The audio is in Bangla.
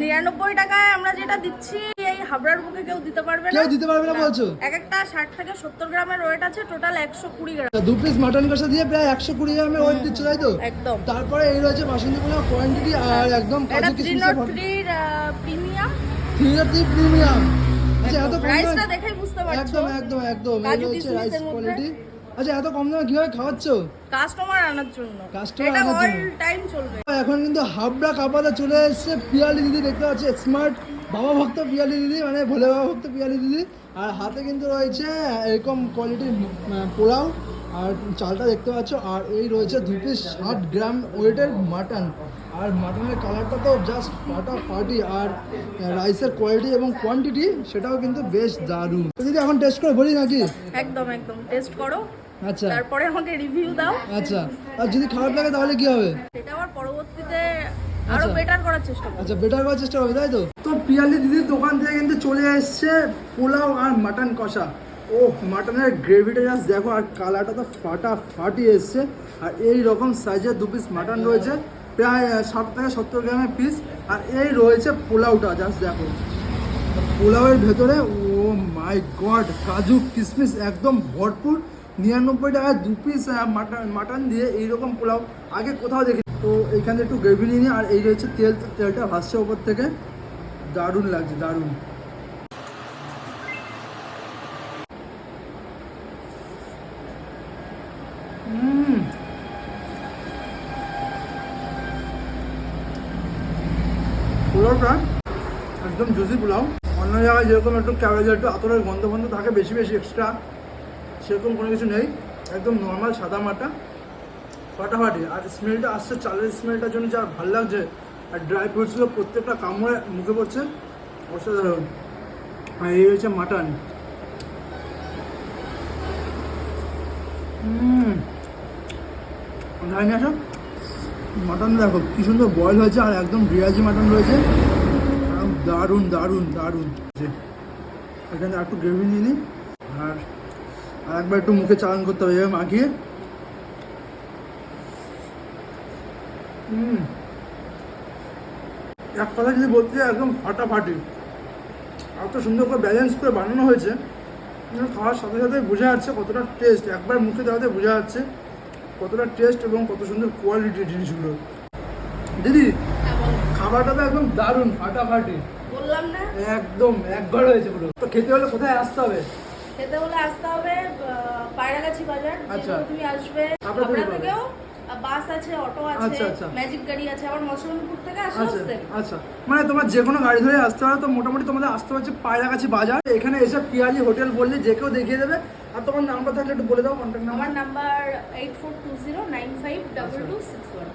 নিরানব্বই টাকায় আমরা যেটা দিচ্ছি এই হাবড়ার বুকে কেউ দিতে পারবে না। কেউ দিতে পারবে না বলছো? এক একটা ষাট থেকে সত্তর গ্রামের ওয়েট আছে টোটাল একশো কুড়ি গ্রাম। দু পিস মাটন কষা দিয়ে প্রায় একশো কুড়ি গ্রামের ওয়েট দিচ্ছ তাই তো? একদম। তারপরে এই রয়েছে বাসন্তী কোয়ান্টিটি আর একদম এটা কাজু থ্রি নট থ্রির প্রিমিয়াম থ্রি প্রিমিয়াম আচ্ছা এত দেখেই বুঝতে পারছ। একদম একদম একদম। এই হচ্ছে রাইস কোয়ালিটি আচ্ছা এত কম দামে কীভাবে খাওয়াচ্ছ? কাস্টমার আনার জন্য। এটা আনার জন্য। টাইম চলবে। এখন কিন্তু হাবড়া কাপাতে চলে এসেছে পিয়ালি দিদি দেখতে পাচ্ছি স্মার্ট বাবা ভক্ত পিয়ালি দিদি মানে ভোলে বাবা ভক্ত পিয়ালি দিদি। আর হাতে কিন্তু রয়েছে এরকম কোয়ালিটির পোলাও। আর চালটা দেখতে পাচ্ছ আর এই রয়েছে দু পিস ষাট গ্রাম ওয়েটের মাটন আর মাটনের কালারটা তো জাস্ট ফাটা ফাটি আর রাইসের কোয়ালিটি এবং কোয়ান্টিটি সেটাও কিন্তু বেশ দারুণ। দিদি এখন টেস্ট করে বলি নাকি? একদম একদম। টেস্ট করো। আচ্ছা। তারপরে আমাকে রিভিউ দাও। আচ্ছা। আর যদি খারাপ লাগে তাহলে কি হবে? সেটা আবার পরবর্তীতে আরও আচ্ছা। বেটার করার চেষ্টা করব। আচ্ছা বেটার করার চেষ্টা করবে তাই তো? তো পিয়ালি দিদির দোকান থেকে কিন্তু চলে এসছে পোলাও আর মাটন কষা। ও মাটনের গ্রেভিটা জাস্ট দেখো আর কালারটা তো ফাটা ফাটি এসছে। আর এই রকম সাইজের দু পিস মাটন রয়েছে প্রায় ষাট থেকে সত্তর গ্রামের পিস আর এই রয়েছে পোলাওটা জাস্ট দেখো। পোলাওয়ের ভেতরে ও মাই গড কাজু কিশমিশ একদম ভরপুর। নিরানব্বই টাকায় দু পিস মাটন মাটন দিয়ে এইরকম পোলাও। আগে কোথাও দেখি তো এইখানে একটু গ্রেভি নিয়ে আর এই রয়েছে তেল, তেলটা ভাসছে ওপর থেকে। দারুণ লাগছে, দারুণ। পোলাওটা একদম জুসি পোলাও। অন্য জায়গায় যেরকম একটু ক্যাবেজের একটু আতরের গন্ধ গন্ধ থাকে, বেশি বেশি এক্সট্রা সেরকম কোনো কিছু নেই। একদম নর্মাল সাদা মাটা। ফাটাফাটি। আর স্মেলটা আসছে, চালের স্মেলটার জন্য যা ভালো লাগছে। আর ড্রাই ফ্রুটসগুলো প্রত্যেকটা কামড়ে মুখে পড়ছে। অসাধারণ। আর এই হচ্ছে মাটন খাইনি আসো? মাটন দেখো, কি সুন্দর বয়েল হয়েছে আর একদম বিরাজি মাটন রয়েছে। দারুণ দারুণ দারুণ। এখানে একটু গ্রেভি নিয়ে নিই। আর আর একবার একটু মুখে চালান করতে হবে এভাবে মাখিয়ে হুম। এক কথা যদি বলতে একদম ফাটাফাটি। এত সুন্দর করে ব্যালেন্স করে বানানো হয়েছে। খাওয়ার সাথে সাথে বোঝা যাচ্ছে কতটা টেস্ট একবার মুখে দেওয়াতে বোঝা যাচ্ছে কতটা টেস্ট এবং কত সুন্দর কোয়ালিটির জিনিসগুলো। দিদি খাবারটা তো একদম দারুণ ফাটাফাটি। বললাম না? একদম একবার হয়েছে পুরো। তো খেতে হলে কোথায় আসতে হবে? খেতে হলে আসতে হবে পায়রাগাছি বাজার। আচ্ছা। যেখানে তুমি আসবে হাবড়া থেকেও বাস আছে অটো আচ্ছা, আছে আচ্ছা। ম্যাজিক গাড়ি আছে আবার মশলামপুর থেকে আচ্ছা আসতে আচ্ছা। মানে তোমার যে কোনো গাড়ি ধরে আসতে হবে তো মোটামুটি তোমাদের আসতে হচ্ছে পায়রাগাছি বাজার। এখানে এসে পিয়ালি হোটেল বললে যে কেউ দেখিয়ে দেবে। আর তোমার নাম্বার থাকলে একটু বলে দাও কন্ট্যাক্ট নাম্বার আমার number eight four two zero nine five double two six one